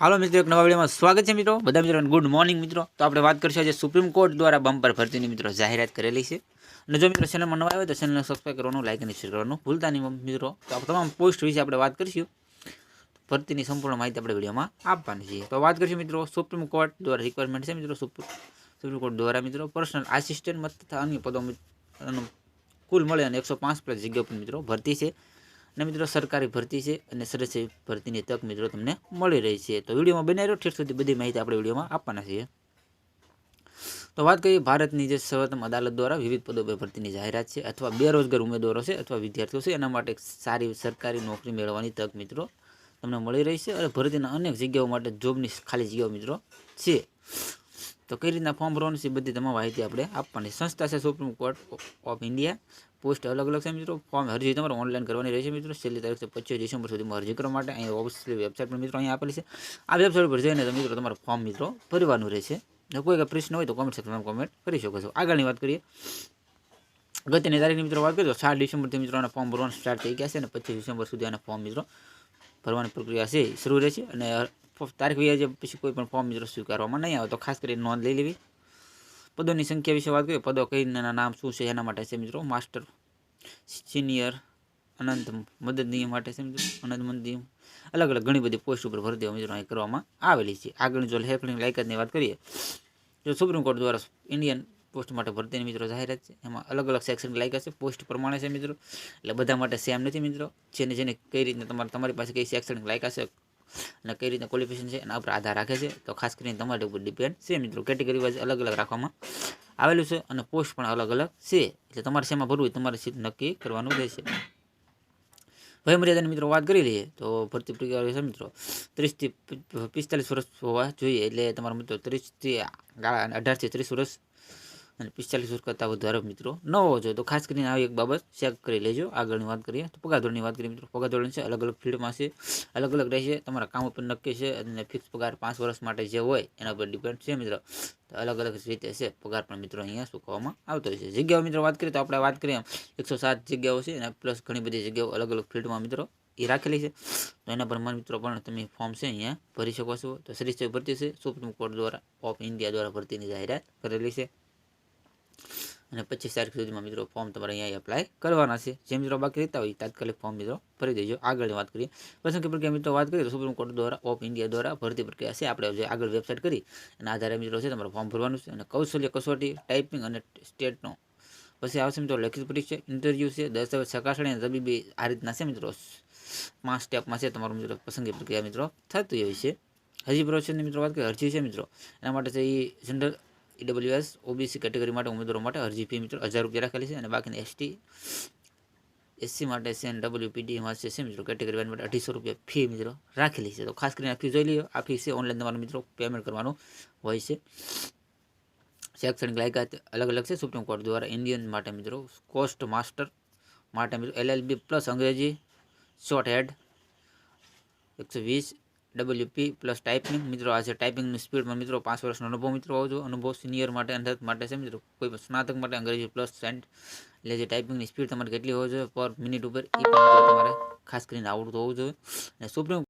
હાલો મિત્રો, એક નવા વિડીયોમાં સ્વાગત છે મિત્રો. બધા મિત્રો ગુડ મોર્નિંગ મિત્રો. તો આપણે વાત કરીશું આજે સુપ્રીમ કોર્ટ દ્વારા બમ્પર ભરતીની મિત્રો જાહેરાત કરેલી છે. અને જો મિત્રો ચેનલમાં નવા આવે તો ચેનલને સબસ્ક્રાઈબ કરવાનું લાઇક અને શેર કરવાનું ભૂલતા નહીં મિત્રો. તો તમામ પોસ્ટ વિશે આપણે વાત કરીશું. ભરતીની સંપૂર્ણ માહિતી આપણે વિડીયોમાં આપવાની છે. તો વાત કરીશું મિત્રો સુપ્રીમ કોર્ટ દ્વારા રિક્વાયરમેન્ટ છે મિત્રો સુપ્રીમ કોર્ટ દ્વારા મિત્રો પર્સનલ આસિસ્ટન્ટ તથા અન્ય પદો કુલ મળે અને એકસો પાંચ પ્લસ જગ્યાઓ પર મિત્રો ભરતી છે. અને મિત્રો સરકારી ભરતી છે અને સરસ ભરતીની તક મિત્રો તમને મળી રહી છે. તો વિડીયોમાં બનાવી રહ્યો ઠેઠ સુધી બધી માહિતી આપણે વિડીયોમાં આપવાના છીએ. તો વાત કરીએ ભારતની જે સર્વોત્તમ અદાલત દ્વારા વિવિધ પદો પર ભરતીની જાહેરાત છે અથવા બેરોજગાર ઉમેદવારો છે અથવા વિદ્યાર્થીઓ છે, એના માટે સારી સરકારી નોકરી મેળવવાની તક મિત્રો તમને મળી રહી છે. અને ભરતીના અનેક જગ્યાઓ માટે જોબની ખાલી જગ્યાઓ મિત્રો છે. તો કઈ રીતના ફોર્મ ભરવાનું છે બધી તમામ માહિતી આપણે આપવાની. સંસ્થા છે supreme court of India post અલગ અલગ છે મિત્રો. ફોર્મ અરજી તમારે ઓનલાઈન કરવાની રહેશે મિત્રો. છેલ્લી તારીખ પચીસ ડિસેમ્બર સુધીમાં અરજી કરવા માટે. અહીંયા ઓફિસની વેબસાઇટ પણ મિત્રો અહીંયા આપેલી છે. આ વેબસાઇટ પર જઈને મિત્રો તમારે ફોર્મ મિત્રો ભરવાનું રહેશે. કોઈ પ્રશ્ન હોય તો કોમેન્ટ સેક્શનમાં કોમેન્ટ કરી શકો છો. આગળની વાત કરીએ. અગત્યની તારીખની મિત્રો વાત કરીએ તો સાત ડિસેમ્બરથી મિત્રો આના ફોર્મ ભરવાનું સ્ટાર્ટ થઈ ગયા છે અને પચીસ ડિસેમ્બર સુધી આના ફોર્મ મિત્રો ભરવાની પ્રક્રિયા છે, શરૂ રહેશે અને તારીખ વ્યાજે પછી કોઈ પણ ફોર્મ મિત્રો સ્વીકારવામાં નહીં આવે તો ખાસ કરીને નોંધ લઈ લેવી. પદોની સંખ્યા વિશે વાત કરીએ, પદો કઈ રીતના નામ શું છે, એના માટે છે મિત્રો, માસ્ટર, સિનિયર, અનંત મદદનીય માટે છે મિત્રો, અનંત મદદનીય. અલગ અલગ ઘણી બધી પોસ્ટ ઉપર ભરતીઓ મિત્રો અહીં કરવામાં આવેલી છે. આગળની જો હેલ્પની લાયકાતની વાત કરીએ, જો સુપ્રીમ કોર્ટ દ્વારા ઇન્ડિયન પોસ્ટ માટે ભરતીની મિત્રો જાહેરાત છે. એમાં અલગ અલગ સેક્શન લાયકાત છે. પોસ્ટ પ્રમાણે છે મિત્રો. એટલે બધા માટે સેમ નથી મિત્રો. જેને જેને કઈ રીતના તમારે તમારી પાસે કઈ સેક્શન લાયકાત છે અને કઈ રીતના ક્વોલિફિકેશન છે એના ઉપર આધાર રાખે છે. તો ખાસ કરીને તમારી ઉપર ડિપેન્ડ છે મિત્રો. કેટેગરી વાઇઝ અલગ અલગ રાખવામાં આવેલું છે અને પોસ્ટ પણ અલગ અલગ છે. એટલે તમારે શેમાં ભરવું હોય તમારે સીટ નક્કી કરવાનું રહેશે. વય મર્યાદાની મિત્રો વાત કરી લઈએ તો ભરતી પ્રક્રિયા છે મિત્રો. ત્રીસથી પિસ્તાલીસ વર્ષ હોવા જોઈએ. એટલે તમારા મિત્રો ત્રીસથી અઢારથી ત્રીસ વર્ષ અને પિસ્તાલીસ વર્ષ કરતાં વધારે મિત્રો ન હોવો જોઈએ. તો ખાસ કરીને આવી એક બાબત ચેક કરી લેજો. આગળની વાત કરીએ. તો પગાર ધોરણની વાત કરીએ મિત્રો. પગાર ધોરણ છે અલગ અલગ ફિલ્ડમાં છે અલગ અલગ રહેશે. તમારા કામ ઉપર નક્કી છે અને ફિક્સ પગાર પાંચ વર્ષ માટે જે હોય એના પર ડિપેન્ડ છે મિત્રો. તો અલગ અલગ રીતે છે પગાર પણ મિત્રો અહીંયા ચૂકવવામાં આવતો છે જગ્યાઓ મિત્રો વાત કરીએ તો આપણે વાત કરીએ એકસો સાત જગ્યાઓ છે અને પ્લસ ઘણી બધી જગ્યાઓ અલગ અલગ ફિલ્ડમાં મિત્રો એ રાખેલી છે. તો એના પ્રમાણે મિત્રો પણ તમે ફોર્મ છે અહીંયા ભરી શકો છો. તો સરીસ્ય ભરતી છે સુપ્રીમ કોર્ટ દ્વારા ઓફ ઇન્ડિયા દ્વારા ભરતીની જાહેરાત કરેલી છે. અને પચીસ તારીખ સુધીમાં મિત્રો ફોર્મ તમારે અહીંયા એપ્લાય કરવાના છે. જે મિત્રો બાકી રહેતા હોય તાત્કાલિક ફોર્મ મિત્રો ભરી દેજો. આગળની વાત કરીએ. પસંદગી પ્રક્રિયા મિત્રો વાત કરીએ તો સુપ્રીમ કોર્ટ દ્વારા ઓફ ઇન્ડિયા દ્વારા ભરતી પ્રક્રિયા છે. આપણે જે આગળ વેબસાઇટ કરી. એના આધારે મિત્રો છે તમારે ફોર્મ ભરવાનું છે અને કૌશલ્ય કસોટી ટાઈપિંગ અને સ્ટેટનો પછી આવશે મિત્રો લેખિત પરીક્ષા ઇન્ટરવ્યૂ છે, દસ્તાવેજ ચકાસણી અને તબીબી આ રીતના છે મિત્રો. પાંચ સ્ટેપમાં છે તમારું મિત્રો પસંદગી પ્રક્રિયા મિત્રો થતી હોય છે. હજી પ્રોસેસની મિત્રો વાત કરીએ, અરજી છે મિત્રો. એના માટે છે એ જનરલ ઈડબ્લ્યુએસ, ઓબીસી કેટેગરી માટે ઉમેદવારો માટે અરજી ફી મિત્રો હજાર રૂપિયા રાખેલી છે અને બાકીની એસટી, એસસી માટે છે અને ડબલ્યુપીડીમાં એમાં છે મિત્રો કેટેગરી માટે અઢીસો રૂપિયા ફી મિત્રો રાખેલી છે. તો ખાસ કરીને આ ફી જોઈ લઈએ આ ફી છે ઓનલાઈન તમારે મિત્રો પેમેન્ટ કરવાનું હોય છે. શૈક્ષણિક લાયકાત અલગ અલગ છે. સુપ્રીમ કોર્ટ દ્વારા ઇન્ડિયન માટે મિત્રો કોસ્ટ માસ્ટર માટે મિત્રો એલએલબી પ્લસ અંગ્રેજી શોર્ટ હેડ એકસો વીસ ડબલ્યુપી પ્લસ ટાઈપિંગ મિત્રો આ છે ટાઈપિંગની સ્પીડમાં મિત્રો પાંચ વર્ષનો અનુભવ મિત્રો હોવો જોઈએ. અનુભવ સિનિયર માટે અંધત માટે છે મિત્રો. કોઈ સ્નાતક માટે, અંગ્રેજી પ્લસ સેન્ટ એટલે જે ટાઈપિંગની સ્પીડ તમારે કેટલી હોવી જોઈએ? પર મિનિટ ઉપર એ પણ તમારે ખાસ કરીને આવડતું હોવું જોઈએ. અને સુપ્રીમ